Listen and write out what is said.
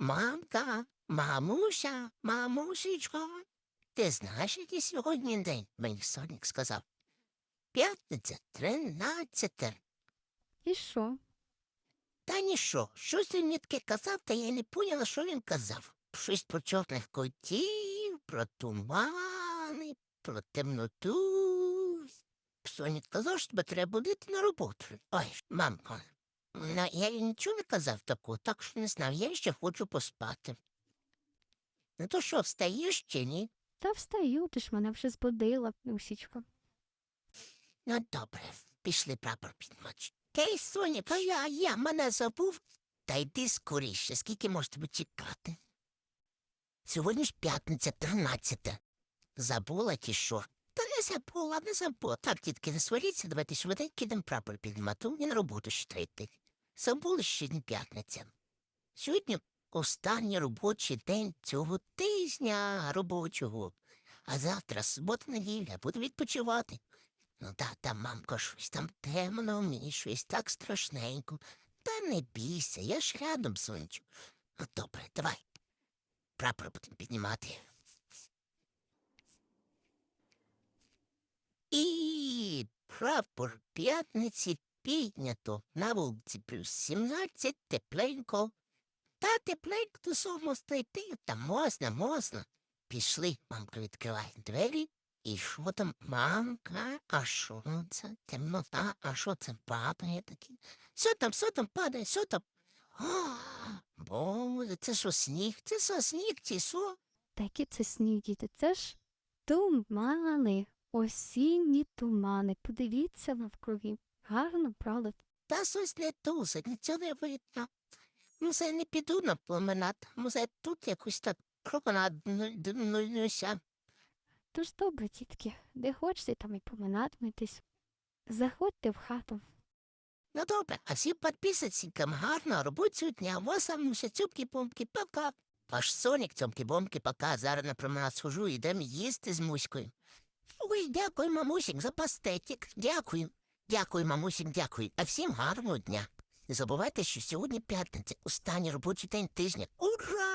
Мамка, мамуся, мамусечко. Ти знаєш, який сьогодні день? Мені сонік сказав. П'ятниця, тринадцяте. І що? Та ніщо, щось він мені таке казав, та я не поняла, що він казав. Щось про чорних котів, про тумани, про темноту. Сонік казав, що тебе треба будити на роботу. Ой, мамко, на- я їй нічого не казав такого, так що не знав, я ще хочу поспати. Ну то що, встаєш чи ні? Та встаю, ти ж мене вже збудила, Усічко. Ну, добре, пішли прапор підмочити. Кей, Соніка, я, я мене забув. Та йди скоріше, скільки може тебе чекати. Сьогодні ж п'ятниця, тринадцяте. Забула чи що? Не забула, не забула. Так, тітки, не сваріться, давайте швиденько йдемо прапор піднімати, мені на роботу ще йти. Забули ще не п'ятниця. Сьогодні останній робочий день цього тижня робочого. А завтра субота неділя, буду відпочивати. Ну да, там, мамко, щось там темно, мені щось так страшненько. Та не бійся, я ж рядом, сонечку. Ну, добре, давай. Прапор будемо піднімати. І прапор п'ятниці піднято на вулиці плюс 17, тепленько. Та тепленько до сому знайти, та можна, можна. Пішли, мамка відкриває двері. І що там, мамка? А що це? Темнота, а що це падає таке? Що там, що там падає, що там? О, Боже, це що сніг? Це що сніг, чи що? Такі це сніг, це ж тумани, осінні тумани. Подивіться навкруги. Гарно, правда? Та щось не дуже, нічого не видно. Може, не піду на променад, може, тут якось так променаднуся. Тож добре, тітки, де хочете, там і поминатиметесь. Заходьте в хату. Ну добре, а всім підписчикам гарного робочого дня. Вас сам ще цюбки-пумки, пока. Ваш Сонік, цьомки-бомки, пока. Зараз на променад схожу, йдемо їсти з муською. Ой, дякую, мамусік, за пастетік. Дякую. Дякую, мамусік, дякую. А всім гарного дня. Не забувайте, що сьогодні п'ятниця, останній робочий день тижня. Ура!